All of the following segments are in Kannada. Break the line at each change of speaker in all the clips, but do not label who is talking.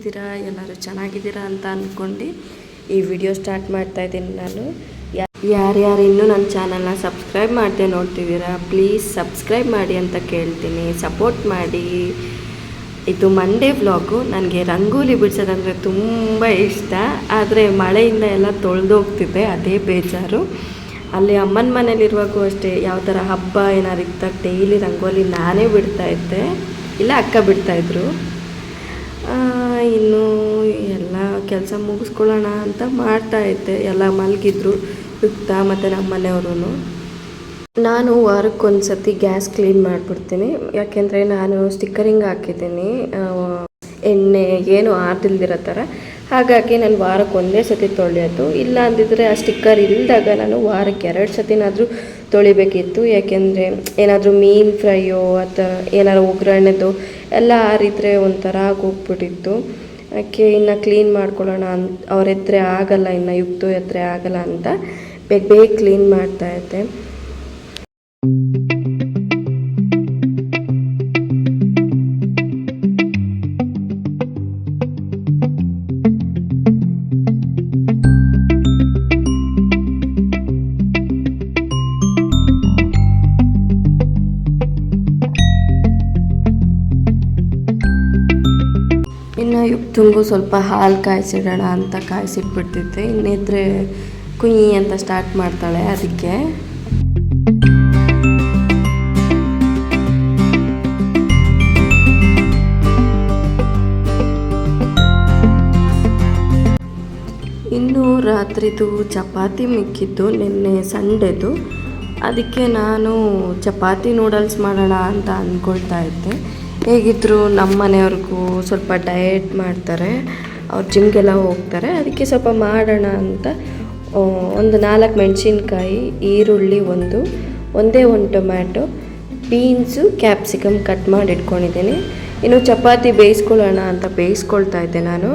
ಹೇಗಿದ್ದೀರಾ? ಎಲ್ಲರೂ ಚೆನ್ನಾಗಿದ್ದೀರಾ ಅಂತ ಅಂದ್ಕೊಂಡು ಈ ವಿಡಿಯೋ ಸ್ಟಾರ್ಟ್ ಮಾಡ್ತಾ ಇದ್ದೀನಿ ನಾನು. ಯಾರ್ಯಾರು ಇನ್ನೂ ನನ್ನ ಚಾನಲ್ನ ಸಬ್ಸ್ಕ್ರೈಬ್ ಮಾಡದೆ ನೋಡ್ತಿದ್ದೀರಾ, ಪ್ಲೀಸ್ ಸಬ್ಸ್ಕ್ರೈಬ್ ಮಾಡಿ ಅಂತ ಕೇಳ್ತೀನಿ. ಸಪೋರ್ಟ್ ಮಾಡಿ. ಇದು ಮಂಡೇ ವ್ಲಾಗು ನನಗೆ ರಂಗೋಲಿ ಬಿಡಿಸೋದಂದರೆ ತುಂಬ ಇಷ್ಟ. ಆದರೆ ಮಳೆಯಿಂದ ಎಲ್ಲ ತೊಳೆದೋಗ್ತಿದ್ದೆ ಅದೇ ಬೇಜಾರು. ಅಲ್ಲಿ ಅಮ್ಮನ ಮನೇಲಿರುವಾಗೂ ಅಷ್ಟೇ, ಯಾವ ಥರ ಹಬ್ಬ ಏನಾರು ಇದ್ದಾಗ ಡೈಲಿ ರಂಗೋಲಿ ನಾನೇ ಬಿಡ್ತಾ ಇದ್ದೆ. ಇಲ್ಲ, ಅಕ್ಕ ಬಿಡ್ತಾಯಿದ್ರು ಇನ್ನು ಎಲ್ಲ ಕೆಲಸ ಮುಗಿಸ್ಕೊಳ್ಳೋಣ ಅಂತ ಮಾಡ್ತಾ ಇದ್ದೆ. ಎಲ್ಲ ಮಲಗಿದ್ರು, ಯುಕ್ತ ಮತ್ತು ನಮ್ಮ ಮನೆಯವ್ರೂ ನಾನು ವಾರಕ್ಕೊಂದು ಸತಿ ಗ್ಯಾಸ್ ಕ್ಲೀನ್ ಮಾಡಿಬಿಡ್ತೀನಿ. ಯಾಕೆಂದರೆ ನಾನು ಸ್ಟಿಕ್ಕರಿಂಗ್ ಹಾಕಿದ್ದೀನಿ. ಎಣ್ಣೆ ಏನು ಆರ್ದಿಲ್ದಿರೋ ಥರ. ಹಾಗಾಗಿ ನಾನು ವಾರಕ್ಕೆ ಒಂದೇ ಸತಿ ತೊಳೆಯೋದು. ಇಲ್ಲ ಅಂದಿದ್ರೆ ಆ ಸ್ಟಿಕ್ಕರ್ ಇಲ್ಲದಾಗ ನಾನು ವಾರಕ್ಕೆ ಎರಡು ಸತಿನಾದರೂ ತೊಳಿಬೇಕಿತ್ತು. ಯಾಕೆಂದರೆ ಏನಾದರೂ ಮೀನು ಫ್ರೈಯೋ ಅಥವಾ ಏನಾದ್ರು ಒಗ್ಗರಣೆದು ಎಲ್ಲ ಆರಿದ್ರೆ ಒಂಥರ ಆಗೋಗ್ಬಿಟ್ಟಿತ್ತು. ಅದಕ್ಕೆ ಇನ್ನು ಕ್ಲೀನ್ ಮಾಡ್ಕೊಳ್ಳೋಣ ಅಂತ ಅವ್ರ ಎತ್ತರೆ ಆಗಲ್ಲ, ಇನ್ನು ಯುಕ್ತು ಎತ್ತರೆ ಆಗಲ್ಲ ಅಂತ ಬೇಗ ಬೇಗ ಕ್ಲೀನ್ ಮಾಡ್ತಾ ಯುಕ್ತಂಗೂ ಸ್ವಲ್ಪ ಹಾಲು ಕಾಯಿಸಿಡೋಣ ಅಂತ ಕಾಯಿಸಿಟ್ಬಿಡ್ತಿದ್ದೆ. ಇನ್ನಿದ್ರೆ ಕುಯಿ ಅಂತ ಸ್ಟಾರ್ಟ್ ಮಾಡ್ತಾಳೆ ಅದಕ್ಕೆ. ಇನ್ನು ರಾತ್ರಿದು ಚಪಾತಿ ಮಿಕ್ಕಿದ್ದು, ನಿನ್ನೆ ಸಂಡೆದು. ಅದಕ್ಕೆ ನಾನು ಚಪಾತಿ ನೂಡಲ್ಸ್ ಮಾಡೋಣ ಅಂತ ಅಂದ್ಕೊಳ್ತಾ ಇದ್ದೆ. ಹೇಗಿದ್ರು ನಮ್ಮ ಮನೆಯವ್ರಿಗೂ ಸ್ವಲ್ಪ ಡಯಟ್ ಮಾಡ್ತಾರೆ. ಅವ್ರು ಜಿಮ್ಗೆಲ್ಲ ಹೋಗ್ತಾರೆ. ಅದಕ್ಕೆ ಸ್ವಲ್ಪ ಮಾಡೋಣ ಅಂತ ಒಂದು ನಾಲ್ಕು ಮೆಣಸಿನ್ಕಾಯಿ, ಈರುಳ್ಳಿ ಒಂದು, ಒಂದೇ ಒಂದು ಟೊಮ್ಯಾಟೊ, ಬೀನ್ಸು, ಕ್ಯಾಪ್ಸಿಕಮ್ ಕಟ್ ಮಾಡಿ ಇಟ್ಕೊಂಡಿದ್ದೀನಿ ಇನ್ನು ಚಪಾತಿ ಬೇಯಿಸ್ಕೊಳ್ಳೋಣ ಅಂತ ಬೇಯಿಸ್ಕೊಳ್ತಾ ಇದ್ದೆ ನಾನು.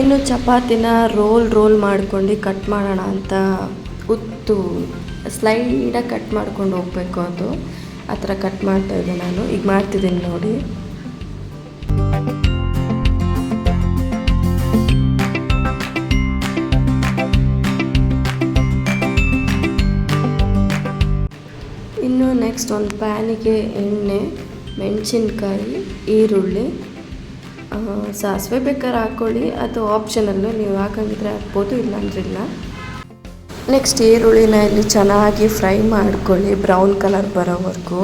ಇನ್ನು ಚಪಾತಿನ ರೋಲ್ ರೋಲ್ ಮಾಡ್ಕೊಂಡು ಕಟ್ ಮಾಡೋಣ ಅಂತ ಉತ್ತು ಸ್ಲೈಡಾಗಿ ಕಟ್ ಮಾಡ್ಕೊಂಡು ಹೋಗ್ಬೇಕು ಅದು. ಆ ಥರ ಕಟ್ ಮಾಡ್ತಾ ಇದ್ದೆ ನಾನು. ಈಗ ಮಾಡ್ತಿದ್ದೀನಿ ನೋಡಿ. ಇನ್ನು ನೆಕ್ಸ್ಟ್ ಒಂದು ಪ್ಯಾನಿಗೆ ಎಣ್ಣೆ, ಮೆಣಸಿನ್ಕಾಯಿ, ಈರುಳ್ಳಿ ಸಾಸಿವೆ ಬೇಕಾದ್ರೆ ಹಾಕ್ಕೊಳ್ಳಿ ಅದು ಆಪ್ಷನಲ್ಲು ನೀವು ಹಾಕಂಗಿದ್ರೆ ಹಾಕ್ಬೋದು, ಇಲ್ಲಾಂದ್ರೆ ಇಲ್ಲ. ನೆಕ್ಸ್ಟ್ ಈರುಳ್ಳಿನ ಇಲ್ಲಿ ಚೆನ್ನಾಗಿ ಫ್ರೈ ಮಾಡ್ಕೊಳ್ಳಿ, ಬ್ರೌನ್ ಕಲರ್ ಬರೋವರೆಗೂ.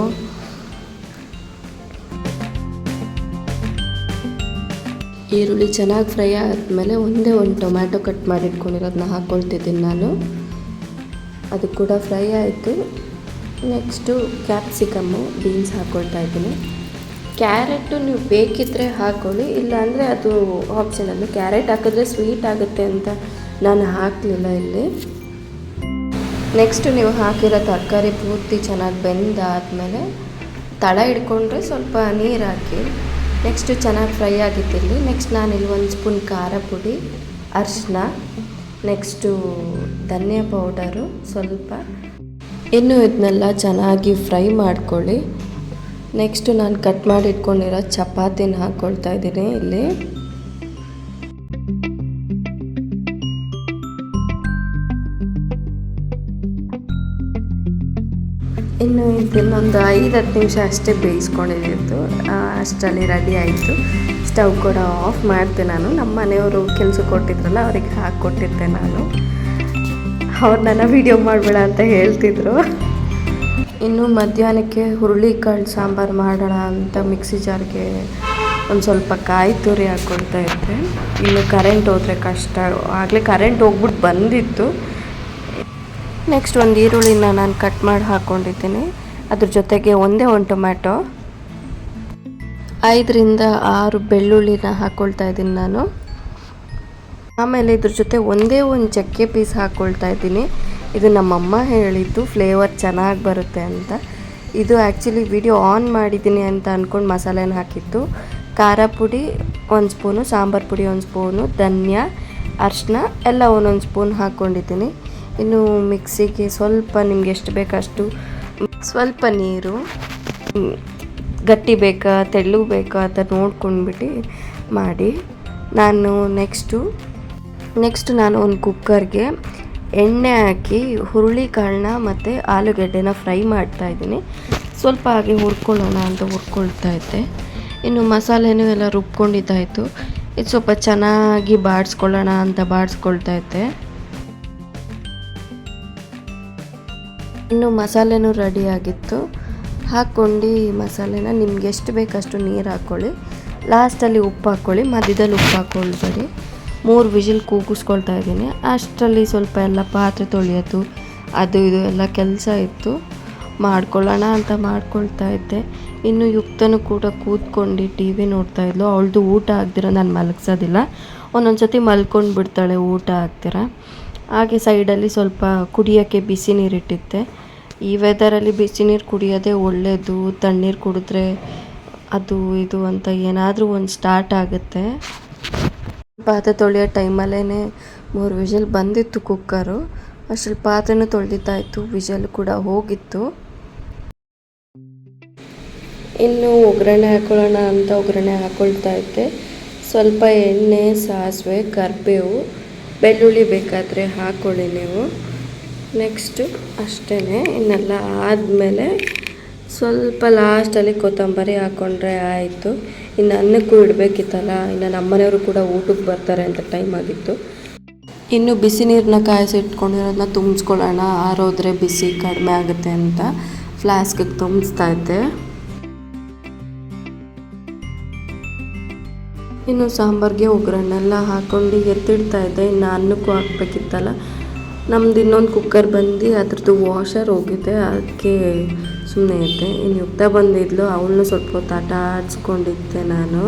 ಈರುಳ್ಳಿ ಚೆನ್ನಾಗಿ ಫ್ರೈ ಆದಮೇಲೆ ಒಂದೇ ಒಂದು ಟೊಮ್ಯಾಟೊ ಕಟ್ ಮಾಡಿ ಇಟ್ಕೊಂಡಿರೋದನ್ನ ಹಾಕ್ಕೊಳ್ತಿದ್ದೀನಿ ನಾನು. ಅದು ಕೂಡ ಫ್ರೈ ಆಯಿತು. ನೆಕ್ಸ್ಟು ಕ್ಯಾಪ್ಸಿಕಮ್ಮು, ಬೀನ್ಸ್ ಹಾಕ್ಕೊಳ್ತಾ ಇದ್ದೀನಿ. ಕ್ಯಾರೆಟು ನೀವು ಬೇಕಿದ್ದರೆ ಹಾಕ್ಕೊಳ್ಳಿ ಇಲ್ಲಾಂದರೆ ಅದು ಆಪ್ಷನಲ್ಲು ಕ್ಯಾರೆಟ್ ಹಾಕಿದ್ರೆ ಸ್ವೀಟ್ ಆಗುತ್ತೆ ಅಂತ ನಾನು ಹಾಕಲಿಲ್ಲ ಇಲ್ಲಿ. ನೆಕ್ಸ್ಟು ನೀವು ಹಾಕಿರೋ ತರಕಾರಿ ಪೂರ್ತಿ ಚೆನ್ನಾಗಿ ಬೆಂದಾದಮೇಲೆ ತಳ ಹಿಡ್ಕೊಂಡ್ರೆ ಸ್ವಲ್ಪ ನೀರು ಹಾಕಿ. ನೆಕ್ಸ್ಟು ಚೆನ್ನಾಗಿ ಫ್ರೈ ಆಗಿತ್ತಿರಲಿ ನೆಕ್ಸ್ಟ್ ನಾನು ಇಲ್ಲಿ ಒಂದು ಸ್ಪೂನ್ ಖಾರ ಪುಡಿ ಅರಿಶಿನ ನೆಕ್ಸ್ಟು ಧನಿಯಾ ಪೌಡರು ಸ್ವಲ್ಪ. ಇನ್ನು ಇದನ್ನೆಲ್ಲ ಚೆನ್ನಾಗಿ ಫ್ರೈ ಮಾಡ್ಕೊಳ್ಳಿ. ನೆಕ್ಸ್ಟು ನಾನು ಕಟ್ ಮಾಡಿ ಇಟ್ಕೊಂಡಿರೋ ಚಪಾತಿನ ಹಾಕ್ಕೊಳ್ತಾ ಇದ್ದೀನಿ ಇಲ್ಲಿ. ಇನ್ನು ಇದನ್ನೊಂದು ಐದು ಹತ್ತು ನಿಮಿಷ ಅಷ್ಟೇ ಬೇಯಿಸ್ಕೊಂಡಿದ್ದು ಅಷ್ಟರಲ್ಲಿ ರೆಡಿ ಆಯಿತು. ಸ್ಟವ್ ಕೂಡ ಆಫ್ ಮಾಡಿದೆ ನಾನು. ನಮ್ಮ ಮನೆಯವರು ಕೆಲಸ ಕೊಟ್ಟಿದ್ರಲ್ಲ, ಅವ್ರಿಗೆ ಹಾಕ್ಕೊಟ್ಟಿದ್ದೆ ನಾನು. ಅವ್ರು ನನ್ನ ವೀಡಿಯೋ ಮಾಡಬೇಡ ಅಂತ ಹೇಳ್ತಿದ್ರು. ಇನ್ನು ಮಧ್ಯಾಹ್ನಕ್ಕೆ ಹುರುಳಿಕಾಳು ಸಾಂಬಾರು ಮಾಡೋಣ ಅಂತ ಮಿಕ್ಸಿ ಜಾರ್ಗೆ ಒಂದು ಸ್ವಲ್ಪ ಕಾಯಿ ತುರಿ ಹಾಕ್ಕೊಳ್ತಾ ಇದ್ದೆ. ಇನ್ನು ಕರೆಂಟ್ ಹೋದರೆ ಕಷ್ಟ. ಆಗಲೇ ಕರೆಂಟ್ ಹೋಗ್ಬಿಟ್ಟು ಬಂದಿತ್ತು. ನೆಕ್ಸ್ಟ್ ಒಂದು ಈರುಳ್ಳಿನ ನಾನು ಕಟ್ ಮಾಡಿ ಹಾಕ್ಕೊಂಡಿದ್ದೀನಿ ಅದ್ರ ಜೊತೆಗೆ ಒಂದೇ ಒಂದು ಟೊಮ್ಯಾಟೊ. ಐದರಿಂದ ಆರು ಬೆಳ್ಳುಳ್ಳಿನ ಹಾಕ್ಕೊಳ್ತಾ ಇದ್ದೀನಿ ನಾನು. ಆಮೇಲೆ ಇದ್ರ ಜೊತೆ ಒಂದೇ ಒಂದು ಚಕ್ಕೆ ಪೀಸ್ ಹಾಕ್ಕೊಳ್ತಾ ಇದ್ದೀನಿ. ಇದು ನಮ್ಮಮ್ಮ ಹೇಳಿದ್ದು ಫ್ಲೇವರ್ ಚೆನ್ನಾಗಿ ಬರುತ್ತೆ ಅಂತ. ಇದು ಆ್ಯಕ್ಚುಲಿ ವಿಡಿಯೋ ಆನ್ ಮಾಡಿದ್ದೀನಿ ಅಂತ ಅಂದ್ಕೊಂಡು ಮಸಾಲೆನ ಹಾಕಿತ್ತು ಖಾರ ಪುಡಿ ಒಂದು ಸ್ಪೂನು, ಸಾಂಬಾರು ಪುಡಿ ಒಂದು ಸ್ಪೂನು, ಧನ್ಯ, ಅರಿಶಿನ ಎಲ್ಲ ಒಂದೊಂದು ಸ್ಪೂನ್ ಹಾಕ್ಕೊಂಡಿದ್ದೀನಿ ಇನ್ನು ಮಿಕ್ಸಿಗೆ ಸ್ವಲ್ಪ ನಿಮ್ಗೆ ಎಷ್ಟು ಬೇಕಷ್ಟು ಸ್ವಲ್ಪ ನೀರು, ಗಟ್ಟಿ ಬೇಕಾ, ತೆಳ್ಳು ಬೇಕಾ ಅಂತ ನೋಡ್ಕೊಂಡ್ಬಿಟ್ಟು ಮಾಡಿ. ನಾನು ನೆಕ್ಸ್ಟು, ನೆಕ್ಸ್ಟ್ ನಾನು ಒಂದು ಕುಕ್ಕರ್ಗೆ ಎಣ್ಣೆ ಹಾಕಿ ಹುರುಳಿಕಾಳನ್ನ ಮತ್ತು ಆಲೂಗಡ್ಡೆನ ಫ್ರೈ ಮಾಡ್ತಾ ಇದ್ದೀನಿ. ಸ್ವಲ್ಪ ಹಾಗೆ ಹುರ್ಕೊಳ್ಳೋಣ ಅಂತ ಹುರ್ಕೊಳ್ತಾ ಇದ್ದೆ. ಇನ್ನು ಮಸಾಲೆನೂ ಎಲ್ಲ ರುಬ್ಕೊಂಡಿದ್ದಾಯಿತು. ಇದು ಸ್ವಲ್ಪ ಚೆನ್ನಾಗಿ ಬಾಡಿಸ್ಕೊಳ್ಳೋಣ ಅಂತ ಬಾಡಿಸ್ಕೊಳ್ತಾ ಇದ್ದೆ. ಇನ್ನು ಮಸಾಲೆನೂ ರೆಡಿ ಆಗಿತ್ತು. ಹಾಕ್ಕೊಂಡು ಮಸಾಲೆನ ನಿಮ್ಗೆ ಎಷ್ಟು ಬೇಕಷ್ಟು ನೀರು ಹಾಕ್ಕೊಳ್ಳಿ ಲಾಸ್ಟಲ್ಲಿ ಉಪ್ಪು ಹಾಕ್ಕೊಳ್ಳಿ ಮಧ್ಯದಲ್ಲಿ ಉಪ್ಪು ಹಾಕ್ಕೊಳ್ಬೇಡಿ ಮೂರು ವಿಜಿಲ್ ಕೂಗಿಸ್ಕೊಳ್ತಾ ಇದ್ದೀನಿ. ಅಷ್ಟರಲ್ಲಿ ಸ್ವಲ್ಪ ಎಲ್ಲ ಪಾತ್ರೆ ತೊಳೆಯೋದು, ಅದು ಇದು ಎಲ್ಲ ಕೆಲಸ ಇತ್ತು. ಮಾಡ್ಕೊಳ್ಳೋಣ ಅಂತ ಮಾಡ್ಕೊಳ್ತಾ ಇದ್ದೆ. ಇನ್ನು ಯುಕ್ತನು ಕೂಡ ಕೂತ್ಕೊಂಡು ಟಿ ವಿ ನೋಡ್ತಾ ಇದ್ಲು. ಅವಳದು ಊಟ ಆಗ್ದಿರ ನಾನು ಮಲಗ್ಸೋದಿಲ್ಲ. ಒಂದೊಂದು ಸತಿ ಮಲ್ಕೊಂಡು ಬಿಡ್ತಾಳೆ ಊಟ ಆಗ್ದಿರ ಹಾಗೆ ಸೈಡಲ್ಲಿ ಸ್ವಲ್ಪ ಕುಡಿಯೋಕ್ಕೆ ಬಿಸಿ ನೀರಿಟ್ಟಿದ್ದೆ. ಈ ವೆದರಲ್ಲಿ ಬಿಸಿ ನೀರು ಕುಡಿಯೋದೇ ಒಳ್ಳೆಯದು ತಣ್ಣೀರು ಕುಡಿದ್ರೆ ಅದು ಇದು ಅಂತ ಏನಾದರೂ ಒಂದು ಸ್ಟಾರ್ಟ್ ಆಗುತ್ತೆ. ಪಾತ್ರೆ ತೊಳೆಯೋ ಟೈಮಲ್ಲೇ ಮೂರು ವಿಷಲ್ ಬಂದಿತ್ತು ಕುಕ್ಕರು. ಅಷ್ಟ್ರಲ್ಲಿ ಪಾತ್ರೆನೂ ತೊಳೆದಿದ್ದಾಯಿತು ವಿಷಲ್ ಕೂಡ ಹೋಗಿತ್ತು. ಇನ್ನು ಒಗ್ಗರಣೆ ಹಾಕೊಳ್ಳೋಣ ಅಂತ ಒಗ್ಗರಣೆ ಹಾಕ್ಕೊಳ್ತಾ ಇದ್ದೆ. ಸ್ವಲ್ಪ ಎಣ್ಣೆ, ಸಾಸಿವೆ, ಕರಿಬೇವು ಬೆಳ್ಳುಳ್ಳಿ ಬೇಕಾದರೆ ಹಾಕ್ಕೊಳ್ಳಿ ನೀವು. ನೆಕ್ಸ್ಟು ಅಷ್ಟೇ ಇನ್ನೆಲ್ಲ ಆದಮೇಲೆ ಸ್ವಲ್ಪ ಲಾಸ್ಟಲ್ಲಿ ಕೊತ್ತಂಬರಿ ಹಾಕ್ಕೊಂಡ್ರೆ ಆಯಿತು. ಇನ್ನು ಅನ್ನಕ್ಕೂ ಇಡಬೇಕಿತ್ತಲ್ಲ, ಇನ್ನು ನಮ್ಮನೆಯವರು ಕೂಡ ಊಟಕ್ಕೆ ಬರ್ತಾರೆ ಅಂತ ಟೈಮ್ ಆಗಿತ್ತು. ಇನ್ನು ಬಿಸಿ ನೀರನ್ನ ಕಾಯಿಸಿಟ್ಕೊಂಡಿರೋದನ್ನ ತುಂಬಿಸ್ಕೊಳ್ಳೋಣ. ಆರೋದ್ರೆ ಬಿಸಿ ಕಡಿಮೆ ಆಗುತ್ತೆ ಅಂತ ಫ್ಲಾಸ್ಕಿಗೆ ತುಂಬಿಸ್ತಾ ಇದ್ದೆ. ಇನ್ನು ಸಾಂಬಾರಿಗೆ ಒಗ್ಗರಣೆಲ್ಲ ಹಾಕ್ಕೊಂಡು ಎತ್ತಿಡ್ತಾ ಇದ್ದೆ. ಇನ್ನು ಅನ್ನಕ್ಕೂ ಹಾಕ್ಬೇಕಿತ್ತಲ್ಲ. ನಮ್ದು ಇನ್ನೊಂದು ಕುಕ್ಕರ್ ಬಂದು ಅದ್ರದ್ದು ವಾಷರ್ ಹೋಗಿದೆ. ಅದಕ್ಕೆ ಸುಮ್ಮನೆ ಇದ್ದೆ. ಇನ್ನು ಯುಕ್ತ ಬಂದಿದ್ಲು. ಅವಳನ್ನು ಸ್ವಲ್ಪ ಹೊತ್ತು ಆಟ ಆಡಿಸ್ಕೊಂಡಿದ್ದೆ ನಾನು.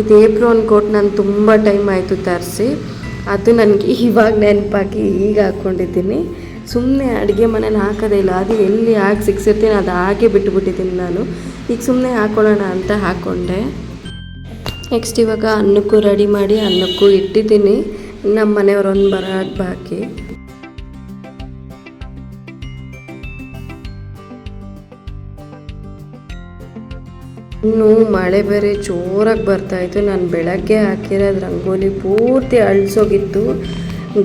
ಇದು ಏಪ್ರೋನ್ ಕೋಟ್ ನಾನು ತುಂಬ ಟೈಮ್ ಆಯಿತು ತರಿಸಿ. ಅದು ನನಗೆ ಇವಾಗ ನೆನಪಾಗಿ ಈಗ ಹಾಕ್ಕೊಂಡಿದ್ದೀನಿ ಸುಮ್ಮನೆ ಅಡುಗೆ ಮನೇಲಿ ಹಾಕೋದೇ ಇಲ್ಲ. ಅದು ಎಲ್ಲಿ ಹಾಕಿ ಸಿಕ್ಸಿರ್ತೀನಿ ಅದು ಹಾಗೆ ಬಿಟ್ಟುಬಿಟ್ಟಿದ್ದೀನಿ ನಾನು. ಈಗ ಸುಮ್ಮನೆ ಹಾಕ್ಕೊಳ್ಳೋಣ ಅಂತ ಹಾಕ್ಕೊಂಡೆ ನೆಕ್ಸ್ಟ್ ಇವಾಗ ಅನ್ನಕ್ಕೂ ರೆಡಿ ಮಾಡಿ ಅನ್ನಕ್ಕೂ ಇಟ್ಟಿದ್ದೀನಿ. ನಮ್ಮ ಮನೆಯವ್ರೊಂದು ಬರೋದು ಬಾಕಿ. ಇನ್ನು ಮಳೆ ಬೇರೆ ಜೋರಾಗಿ ಬರ್ತಾಯಿತ್ತು ನಾನು ಬೆಳಗ್ಗೆ ಹಾಕಿರೋದು ರಂಗೋಲಿ ಪೂರ್ತಿ ಅಳಿಸೋಗಿತ್ತು.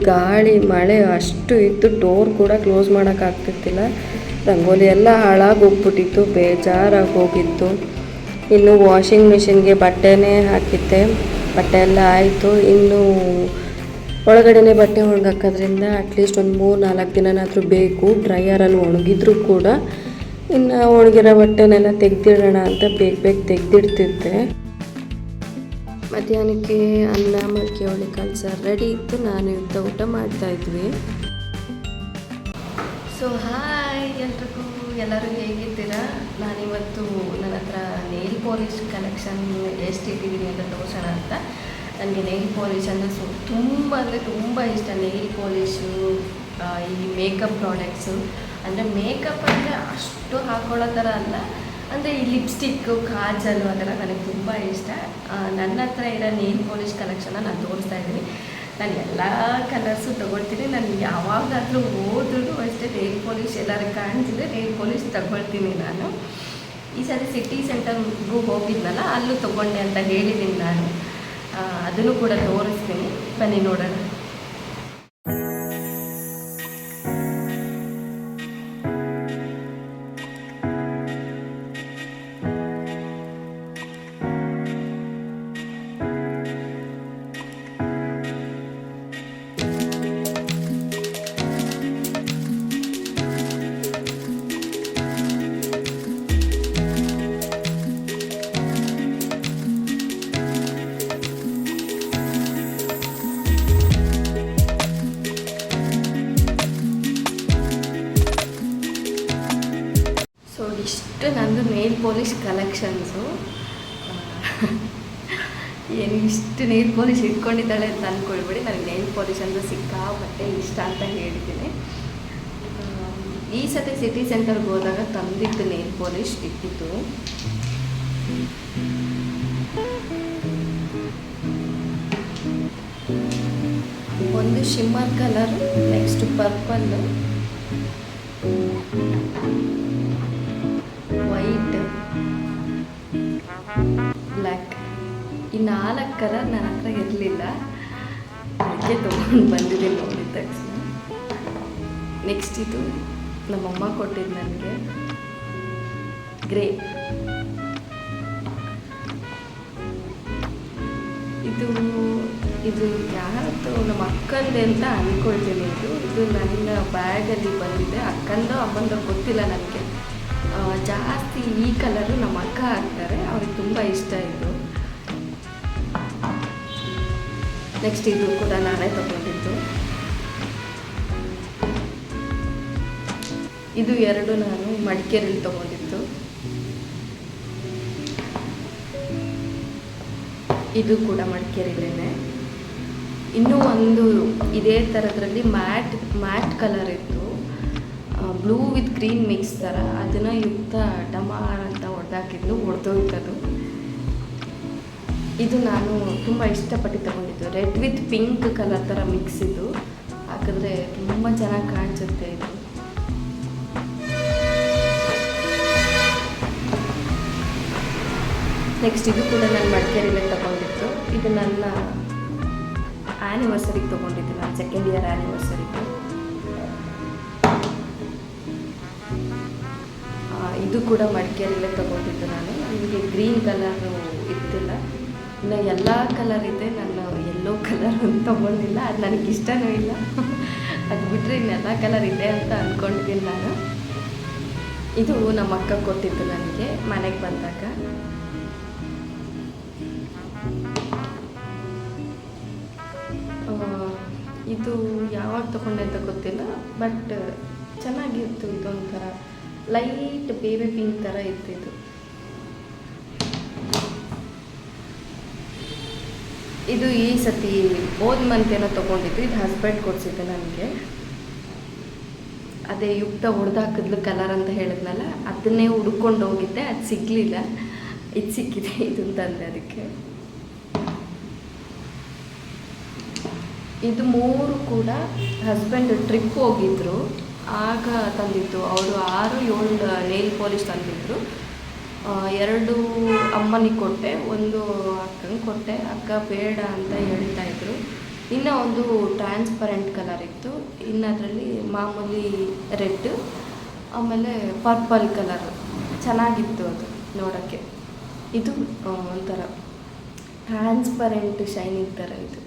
ಗಾಳಿ, ಮಳೆ ಅಷ್ಟು ಇತ್ತು. ಡೋರ್ ಕೂಡ ಕ್ಲೋಸ್ ಮಾಡೋಕ್ಕಾಗ್ತಿರ್ತಿಲ್ಲ ರಂಗೋಲಿ ಎಲ್ಲ ಹಾಳಾಗಿ ಹೋಗ್ಬಿಟ್ಟಿತ್ತು. ಬೇಜಾರಾಗಿ ಹೋಗಿತ್ತು. ಇನ್ನು ವಾಷಿಂಗ್ ಮಿಷಿನ್ಗೆ ಬಟ್ಟೆನೇ ಹಾಕಿದ್ದೆ. ಬಟ್ಟೆ ಎಲ್ಲ ಆಯಿತು. ಇನ್ನು ಒಳಗಡೆನೆ ಬಟ್ಟೆ ಒಣಗಾಕೋದ್ರಿಂದ ಅಟ್ಲೀಸ್ಟ್ ಒಂದು ಮೂರು ನಾಲ್ಕು ದಿನನಾದರೂ ಬೇಕು. ಡ್ರೈಯರಲ್ಲಿ ಒಣಗಿದ್ರು ಕೂಡ ಇನ್ನು ಒಣಗಿರೋ ಬಟ್ಟೆನೆಲ್ಲ ತೆಗೆದಿಡೋಣ ಅಂತ ಬೇಗ ಬೇಗ ತೆಗ್ದಿಡ್ತಿದ್ದೆ. ಮಧ್ಯಾಹ್ನಕ್ಕೆ ಅನ್ನ, ಮಡಿಕೆ ಹುಳಿ ಸಾರು ರೆಡಿ ಇತ್ತು. ನಾನು ಇವತ್ತು ಊಟ ಮಾಡ್ತಾ ಇದ್ವಿ. ಸೊ ಹಾಯ್ ಎಲ್ರಿಗೂ ಎಲ್ಲರೂ ಹೇಗಿದ್ದೀರಾ? ನಾನಿವತ್ತು ನನ್ನ ಹತ್ರ ನೇಲ್ ಪಾಲಿಶ್ ಕಲೆಕ್ಷನ್ ಎಷ್ಟು ಇಟ್ಟಿದ್ದೀನಿ ಅಂತ ತೋರಿಸೋಣ ಅಂತ. ನನಗೆ ನೇಲ್ ಪಾಲಿಶ್ ಅಂದರೆ ಸೊ ತುಂಬ ಅಂದರೆ ತುಂಬ ಇಷ್ಟ ನೇಲ್ ಪಾಲಿಶು ಈ ಮೇಕಪ್ ಪ್ರಾಡಕ್ಟ್ಸು ಅಂದರೆ ಮೇಕಪ್ ಅಂದರೆ ಅಷ್ಟು ಹಾಕೊಳ್ಳೋ ಥರ ಅಲ್ಲ. ಅಂದರೆ ಈ ಲಿಪ್ಸ್ಟಿಕ್ಕು ಕಾಜಲು ಥರ ನನಗೆ ತುಂಬ ಇಷ್ಟ. ಆ, ನನ್ನ ಹತ್ರ ಇರೋ ನೇಲ್ ಪಾಲಿಶ್ ಕಲೆಕ್ಷನ್ನ ನಾನು ತೋರಿಸ್ತಾ ಇದ್ದೀನಿ. ನಾನು ಎಲ್ಲ ಕಲರ್ಸು ತೊಗೊಳ್ತೀನಿ. ನಾನು ಯಾವಾಗಾದರೂ ಹೋದ್ರೂ ಅಷ್ಟೇ ನೇಲ್ ಪಾಲಿಶ್ ಎಲ್ಲರೂ ಕಾಣಿಸಿದ್ರೆ ನೇಲ್ ಪಾಲಿಶ್ ತಗೊಳ್ತೀನಿ ನಾನು. ಈ ಸಾರಿ ಸಿಟಿ ಸೆಂಟರ್ಗೂ ಹೋಗಿದ್ನಲ್ಲ, ಅಲ್ಲೂ ತೊಗೊಂಡೆ ಅಂತ ಹೇಳಿದ್ದೀನಿ ನಾನು. ಅದನ್ನು ಕೂಡ ತೋರಿಸ್ತೀನಿ. ಬನ್ನಿ ನೋಡೋಣ. ಪಾಲಿಶ್ ಕಲೆಕ್ಷನ್ಸು ಏನು ಇಷ್ಟು ನೇಲ್ ಪಾಲಿಶ್ ಇಟ್ಕೊಂಡಿದ್ದಾಳೆ ಅಂತ ಅಂದ್ಕೊಳ್ಬೇಡಿ ನನಗೆ ನೇಲ್ ಪಾಲಿಶ್ ಅಂದರೆ ಸಿಕ್ಕಾಪಟ್ಟೆ ಇಷ್ಟ ಅಂತ ಹೇಳಿದ್ದೀನಿ. ಈ ಸತಿ ಸಿಟಿ ಸೆಂಟರ್ಗೆ ಹೋದಾಗ ತಂದಿದ್ದು ನೇಲ್ ಪಾಲಿಶ್ ಇಟ್ಟಿತ್ತು ಒಂದು ಶಿಮ್ಮರ್ ಕಲರ್ ನೆಕ್ಸ್ಟ್ ಪರ್ಪಲ್ಲು ನಾಲ್ಕು ಕಲರ್ ನನ್ನ ಹತ್ರ ಇರಲಿಲ್ಲ. ಅದಕ್ಕೆ ತೊಗೊಂಡು ಬಂದಿದೆ ನೋಡಿದ ತಕ್ಷಣ. ನೆಕ್ಸ್ಟ್ ಇದು ನಮ್ಮಮ್ಮ ಕೊಟ್ಟಿದ್ದು ನನಗೆ. ಗ್ರೇ ಇದು ಇದು ಯಾರದ್ದು ನಮ್ಮ ಅಕ್ಕಂದೆ ಅಂತ ಅಂದ್ಕೊಳ್ತೀನಿ ಇದು. ಇದು ನನ್ನ ಬ್ಯಾಗಲ್ಲಿ ಬಂದಿದೆ. ಅಕ್ಕಂದು ಅಮ್ಮಂದು ಗೊತ್ತಿಲ್ಲ ನನಗೆ. ಜಾಸ್ತಿ ಈ ಕಲರು ನಮ್ಮ ಅಕ್ಕ ಹಾಕ್ತಾರೆ. ಅವ್ರಿಗೆ ತುಂಬ ಇಷ್ಟ ಇದು. ನೆಕ್ಸ್ಟ್ ಇದು ಕೂಡ ನಾನೇ ತಗೊಂಡಿದ್ದು. ಇದು ಎರಡು ನಾನು ಮಡಿಕೇರಿಲಿ ತಗೊಂಡಿದ್ದು. ಇದು ಕೂಡ ಮಡಿಕೇರಿಲೇನೆ. ಇನ್ನೂ ಒಂದು ಇದೇ ಥರದ್ರಲ್ಲಿ ಮ್ಯಾಟ್ ಮ್ಯಾಟ್ ಕಲರ್ ಇತ್ತು. ಬ್ಲೂ ವಿತ್ ಗ್ರೀನ್ ಮಿಕ್ಸ್ ಥರ ಅದನ್ನು ಯುಕ್ತ ಡಮಾರ್ ಅಂತ ಹೊಡೆದಾಕಿದ್ದು ಹೊಡೆದೋಯ್ತದು. ಇದು ನಾನು ತುಂಬ ಇಷ್ಟಪಟ್ಟು ತಗೊಂಡಿದ್ದು. ರೆಡ್ ವಿತ್ ಪಿಂಕ್ ಕಲರ್ ಥರ ಮಿಕ್ಸ್ ಇದು. ಹಾಕಿದ್ರೆ ತುಂಬ ಚೆನ್ನಾಗಿ ಕಾಣಿಸುತ್ತೆ ಇದು. ನೆಕ್ಸ್ಟ್ ಇದು ಕೂಡ ನಾನು ಮಡಿಕೇರಿಲೇ ತಗೊಂಡಿದ್ದು. ಇದು ನನ್ನ ಆ್ಯನಿವರ್ಸರಿಗೆ ತೊಗೊಂಡಿದ್ದು. ನಾನು ಸೆಕೆಂಡ್ ಇಯರ್ ಆ್ಯನಿವರ್ಸರಿಗೆ ಇದು ಕೂಡ ಮಡಿಕೇರಿಲೇ ತೊಗೊಂಡಿದ್ದು ನಾನು. ನನಗೆ ಗ್ರೀನ್ ಕಲರು ಇನ್ನು ಎಲ್ಲ ಕಲರ್ ಇದೆ ನಾನು ಎಲ್ಲೋ ಕಲರ್ ಒಂದು ತೊಗೊಂಡಿಲ್ಲ, ಅದು ನನಗೆ ಇಷ್ಟನೂ ಇಲ್ಲ. ಅದು ಬಿಟ್ಟರೆ ಇನ್ನೆಲ್ಲ ಕಲರ್ ಇದೆ ಅಂತ ಅಂದ್ಕೊಂಡಿದ್ದೀನಿ ನಾನು. ಇದು ನಮ್ಮ ಅಕ್ಕ ಕೊಟ್ಟಿದ್ದು ನನಗೆ, ಮನೆಗೆ ಬಂದಾಗ. ಇದು ಯಾವಾಗ ತೊಗೊಂಡೆ ಅಂತ ಗೊತ್ತಿಲ್ಲ, ಬಟ್ ಚೆನ್ನಾಗಿತ್ತು ಇದೊಂಥರ. ಲೈಟ್ ಬೇಬಿ ಪಿಂಕ್ ಥರ ಇತ್ತು ಇದು ಈ ಸತಿ ಹೋದ ಮಂತ್ ಏನೋ ತೊಗೊಂಡಿದ್ದು, ಇದು ಹಸ್ಬೆಂಡ್ ಕೊಡಿಸಿದ್ದು ನನಗೆ. ಅದೇ ಯುಕ್ತ ಹೊಡೆದಾಕಿದ್ಲು ಕಲರ್ ಅಂತ ಹೇಳಿದ್ನಲ್ಲ, ಅದನ್ನೇ ಹುಡ್ಕೊಂಡು ಹೋಗಿದ್ದೆ, ಅದು ಸಿಗಲಿಲ್ಲ. ಇದು ಸಿಕ್ಕಿದೆ, ಇದು ಅಂತಂದೆ ಅದಕ್ಕೆ. ಇದು ಮೂರು ಕೂಡ ಹಸ್ಬೆಂಡ್ ಟ್ರಿಪ್ ಹೋಗಿದ್ರು. ಆಗ ತಂದಿದ್ದು, ಅವರು ಆರು ಏಳು ನೇಲ್ ಪಾಲಿಶ್ ತಂದಿದ್ರು. ಎರಡು ಅಮ್ಮನಿಗೆ ಕೊಟ್ಟೆ, ಒಂದು ಅಕ್ಕಂಗೆ ಕೊಟ್ಟೆ. ಅಕ್ಕ ಬೇಡ ಅಂತ ಹೇಳ್ತಾ ಇದ್ರು. ಇನ್ನು ಒಂದು ಟ್ರಾನ್ಸ್ಪರೆಂಟ್ ಕಲರ್ ಇತ್ತು. ಇನ್ನು ಅದರಲ್ಲಿ ಮಾಮೂಲಿ ರೆಡ್, ಆಮೇಲೆ ಪರ್ಪಲ್ ಕಲರ್ ಚೆನ್ನಾಗಿತ್ತು ಅದು ನೋಡೋಕ್ಕೆ. ಇದು ಒಂಥರ ಟ್ರಾನ್ಸ್ಪರೆಂಟ್ ಶೈನಿಂಗ್ ಥರ ಇದು.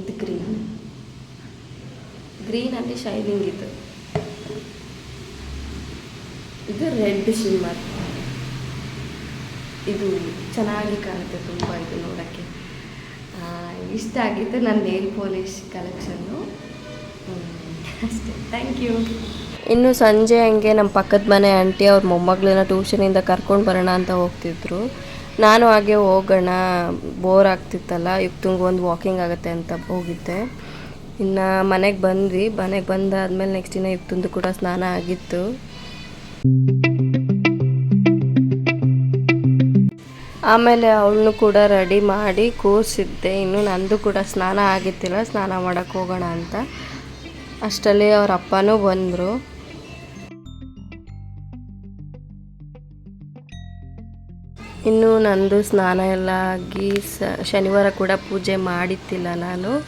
ಇದು ಗ್ರೀನ್ ಗ್ರೀನಲ್ಲಿ ಶೈನಿಂಗ್ ಇದು ಇದು ರೆಡ್ ಶಿಮ್ಮರ್ ಇದು ಚೆನ್ನಾಗಿ ಕಾಣುತ್ತೆ ತುಂಬ ಇದು ನೋಡೋಕ್ಕೆ. ಇಷ್ಟ ಆಗಿತ್ತು ನನ್ನ ನೇಲ್ ಪಾಲಿಶ್ ಕಲೆಕ್ಷನ್ನು ಅಷ್ಟೇ. ಥ್ಯಾಂಕ್ ಯು ಇನ್ನು ಸಂಜೆ ಹಂಗೆ ನಮ್ಮ ಪಕ್ಕದ ಮನೆ ಆಂಟಿ ಅವ್ರ ಮೊಮ್ಮಗಳನ್ನ ಟ್ಯೂಷನಿಂದ ಕರ್ಕೊಂಡು ಬರೋಣ ಅಂತ ಹೋಗ್ತಿದ್ರು. ನಾನು ಹಾಗೆ ಹೋಗೋಣ ಬೋರ್ ಆಗ್ತಿತ್ತಲ್ಲ ಯುಕ್ತಂಗೆ ಒಂದು ವಾಕಿಂಗ್ ಆಗುತ್ತೆ ಅಂತ ಹೋಗಿದ್ದೆ. ಇನ್ನು ಮನೆಗೆ ಬಂದ್ವಿ. ಮನೆಗೆ ಬಂದಾದಮೇಲೆ ನೆಕ್ಸ್ಟ್ ದಿನ ಯುಕ್ತಂದು ಕೂಡ ಸ್ನಾನ ಆಗಿತ್ತು. ಆಮೇಲೆ ಅವಳನ್ನು ಕೂಡ ರೆಡಿ ಮಾಡಿ ಕೂರಿಸಿದ್ದೆ. ಇನ್ನು ನಂದು ಕೂಡ ಸ್ನಾನ ಆಗಿತ್ತಿಲ್ಲ. ಸ್ನಾನ ಮಾಡೋಕ್ಕೆ ಹೋಗೋಣ ಅಂತ. ಅಷ್ಟರಲ್ಲಿ ಅವ್ರ ಅಪ್ಪನೂ ಬಂದರು. ಇನ್ನು ನಂದು ಸ್ನಾನ ಎಲ್ಲ ಆಗಿ ಶನಿವಾರ ಕೂಡ ಪೂಜೆ ಮಾಡಿತ್ತಿಲ್ಲ ನಾನು.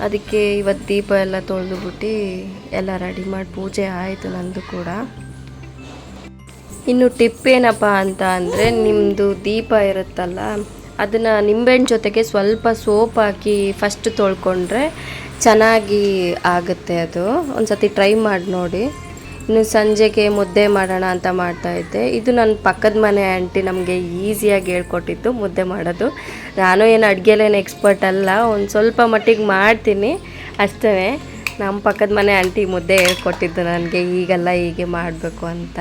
ಅದಕ್ಕೆ ಇವತ್ತು ದೀಪ ಎಲ್ಲ ತೊಳೆದು ಬಿಟ್ಟು ಎಲ್ಲ ರೆಡಿ ಮಾಡಿ ಪೂಜೆ ಆಯಿತು ನಂದು ಕೂಡ. ಇನ್ನು ಟಿಪ್ ಏನಪ್ಪ ಅಂತ ಅಂದರೆ ನಿಮ್ಮದು ದೀಪ ಇರುತ್ತಲ್ಲ, ಅದನ್ನು ನಿಂಬೆಹಣ್ಣು ಜೊತೆಗೆ ಸ್ವಲ್ಪ ಸೋಪ್ ಹಾಕಿ ಫಸ್ಟ್ ತೊಳ್ಕೊಂಡ್ರೆ ಚೆನ್ನಾಗಿ ಆಗುತ್ತೆ ಅದು. ಒಂದು ಸತಿ ಟ್ರೈ ಮಾಡಿ ನೋಡಿ. ಇನ್ನು ಸಂಜೆಗೆ ಮುದ್ದೆ ಮಾಡೋಣ ಅಂತ ಮಾಡ್ತಾ ಇದ್ದೆ. ಇದು ನನ್ನ ಪಕ್ಕದ ಮನೆ ಆಂಟಿ ನಮಗೆ ಈಸಿಯಾಗಿ ಹೇಳ್ಕೊಟ್ಟಿದ್ದು ಮುದ್ದೆ ಮಾಡೋದು. ನಾನು ಏನು ಅಡುಗೆಲೇನು ಎಕ್ಸ್ಪರ್ಟ್ ಅಲ್ಲ, ಒಂದು ಸ್ವಲ್ಪ ಮಟ್ಟಿಗೆ ಮಾಡ್ತೀನಿ. ಅಷ್ಟೇ ನಮ್ಮ ಪಕ್ಕದ ಮನೆ ಆಂಟಿ ಮುದ್ದೆ ಹೇಳ್ಕೊಟ್ಟಿದ್ದು ನನಗೆ, ಈಗೆಲ್ಲ ಹೀಗೆ ಮಾಡಬೇಕು ಅಂತ.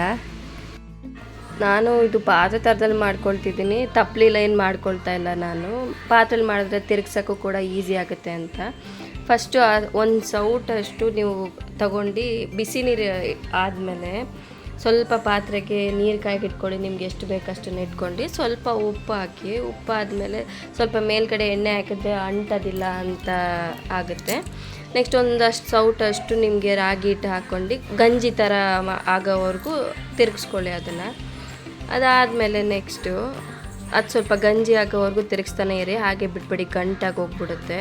ನಾನು ಇದು ಪಾತ್ರೆ ಥರದಲ್ಲಿ ಮಾಡ್ಕೊಳ್ತಿದ್ದೀನಿ. ತಪ್ಪಲಿಲ್ಲ ಏನು ಮಾಡ್ಕೊಳ್ತಾ ಇಲ್ಲ ನಾನು. ಪಾತ್ರೆಲಿ ಮಾಡಿದ್ರೆ ತಿರುಗ್ಸೋಕ್ಕೂ ಕೂಡ ಈಸಿ ಆಗುತ್ತೆ ಅಂತ. ಫಸ್ಟು ಒಂದು ಸೌಟಷ್ಟು ನೀವು ತಗೊಂಡು ಬಿಸಿ ನೀರು ಆದಮೇಲೆ ಸ್ವಲ್ಪ ಪಾತ್ರೆಗೆ ನೀರು ಕಾಯಿಗಿಟ್ಕೊಳ್ಳಿ, ನಿಮ್ಗೆ ಎಷ್ಟು ಬೇಕಷ್ಟು ಇಟ್ಕೊಂಡು ಸ್ವಲ್ಪ ಉಪ್ಪು ಹಾಕಿ, ಉಪ್ಪು ಆದಮೇಲೆ ಸ್ವಲ್ಪ ಮೇಲ್ಗಡೆ ಎಣ್ಣೆ ಹಾಕಿದ್ರೆ ಅಂಟೋದಿಲ್ಲ ಅಂತ ಆಗುತ್ತೆ. ನೆಕ್ಸ್ಟ್ ಒಂದಷ್ಟು ಸೌಟಷ್ಟು ನಿಮಗೆ ರಾಗಿ ಹಿಟ್ಟು ಹಾಕ್ಕೊಂಡು ಗಂಜಿ ಥರ ಆಗೋವರೆಗೂ ತಿರುಗಿಸ್ಕೊಳ್ಳಿ ಅದನ್ನು. ಅದಾದಮೇಲೆ ನೆಕ್ಸ್ಟು ಅದು ಸ್ವಲ್ಪ ಗಂಜಿ ಆಗೋವರೆಗೂ ತಿರುಗಿಸ್ತಾನೆ ಇರಿ, ಹಾಗೆ ಬಿಟ್ಬಿಡಿ, ಗಂಟಾಗಿ ಹೋಗ್ಬಿಡುತ್ತೆ.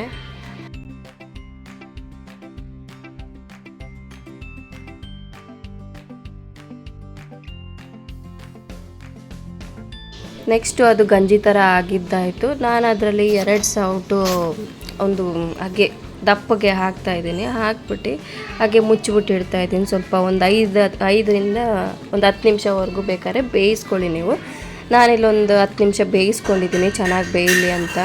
ನೆಕ್ಸ್ಟು ಅದು ಗಂಜಿ ಥರ ಆಗಿದ್ದಾಯಿತು. ನಾನು ಅದರಲ್ಲಿ ಎರಡು ಸೌಟು ಒಂದು ಹಾಗೆ ದಪ್ಪಗೆ ಹಾಕ್ತಾ ಇದ್ದೀನಿ. ಹಾಕ್ಬಿಟ್ಟು ಹಾಗೆ ಮುಚ್ಚಿಬಿಟ್ಟು ಇಡ್ತಾ ಇದ್ದೀನಿ. ಸ್ವಲ್ಪ ಒಂದು ಐದು, ಐದರಿಂದ ಒಂದು ಹತ್ತು ನಿಮಿಷವರೆಗೂ ಬೇಕಾದ್ರೆ ಬೇಯಿಸ್ಕೊಳ್ಳಿ ನೀವು. ನಾನಿಲ್ಲೊಂದು ಹತ್ತು ನಿಮಿಷ ಬೇಯಿಸ್ಕೊಂಡಿದ್ದೀನಿ. ಚೆನ್ನಾಗಿ ಬೇಯಲಿ ಅಂತ.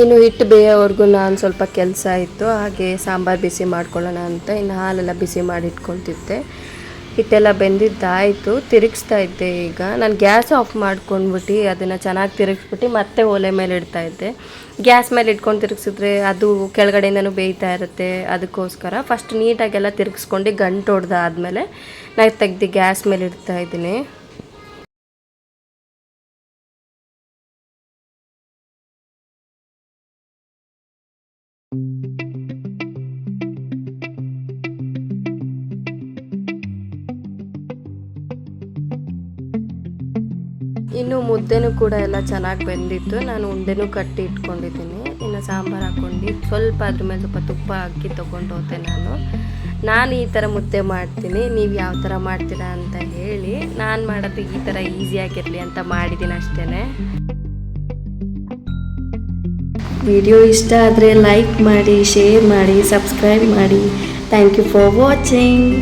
ಇನ್ನು ಹಿಟ್ಟು ಬೇಯೋವರೆಗೂ ನಾನು ಸ್ವಲ್ಪ ಕೆಲಸ ಇತ್ತು. ಹಾಗೆ ಸಾಂಬಾರು ಬಿಸಿ ಮಾಡ್ಕೊಳ್ಳೋಣ ಅಂತ. ಇನ್ನು ಹಾಲೆಲ್ಲ ಬಿಸಿ ಮಾಡಿ ಇಟ್ಕೊತಿದ್ದೆ ಹಿಟ್ಟೆಲ್ಲ ಬೆಂದಿದ್ದಾಯಿತು, ತಿರುಗಿಸ್ತಾ ಇದ್ದೆ ಈಗ. ನಾನು ಗ್ಯಾಸ್ ಆಫ್ ಮಾಡ್ಕೊಂಡ್ಬಿಟ್ಟು ಅದನ್ನು ಚೆನ್ನಾಗಿ ತಿರುಗಿಸ್ಬಿಟ್ಟು ಮತ್ತೆ ಒಲೆ ಮೇಲೆ ಇಡ್ತಾ ಇದ್ದೆ. ಗ್ಯಾಸ್ ಮೇಲೆ ಇಟ್ಕೊಂಡು ತಿರುಗಿಸಿದ್ರೆ ಅದು ಕೆಳಗಡೆಯಿಂದನೂ ಬೇಯ್ತಾ ಇರುತ್ತೆ, ಅದಕ್ಕೋಸ್ಕರ. ಫಸ್ಟ್ ನೀಟಾಗೆಲ್ಲ ತಿರುಗಿಸ್ಕೊಂಡು ಗಂಟು ಹೊಡೆದಾದ್ಮೇಲೆ ನಾನು ತೆಗ್ದು ಗ್ಯಾಸ್ ಮೇಲೆ ಇಡ್ತಾ ಇದ್ದೀನಿ. ಇನ್ನು ಮುದ್ದೆನೂ ಕೂಡ ಎಲ್ಲ ಚೆನ್ನಾಗಿ ಬೆಂದಿತ್ತು. ನಾನು ಉಂಡೆನೂ ಕಟ್ಟಿ ಇಟ್ಕೊಂಡಿದ್ದೀನಿ. ಇನ್ನು ಸಾಂಬಾರು ಹಾಕ್ಕೊಂಡು ಸ್ವಲ್ಪ ಅದ್ರ ಮೇಲೆ ಸ್ವಲ್ಪ ತುಪ್ಪ ಹಾಕಿ ತೊಗೊಂಡು ಹೋದೆ ನಾನು. ನಾನು ಈ ಥರ ಮುದ್ದೆ ಮಾಡ್ತೀನಿ. ನೀವು ಯಾವ ಥರ ಮಾಡ್ತೀರಾ ಅಂತ ಹೇಳಿ. ನಾನು ಮಾಡೋದು ಈ ಥರ ಈಸಿಯಾಗಿರಲಿ ಅಂತ ಮಾಡಿದ್ದೀನಿ ಅಷ್ಟೇ ವಿಡಿಯೋ ಇಷ್ಟ ಆದರೆ ಲೈಕ್ ಮಾಡಿ, ಶೇರ್ ಮಾಡಿ, ಸಬ್ಸ್ಕ್ರೈಬ್ ಮಾಡಿ. Thank you for watching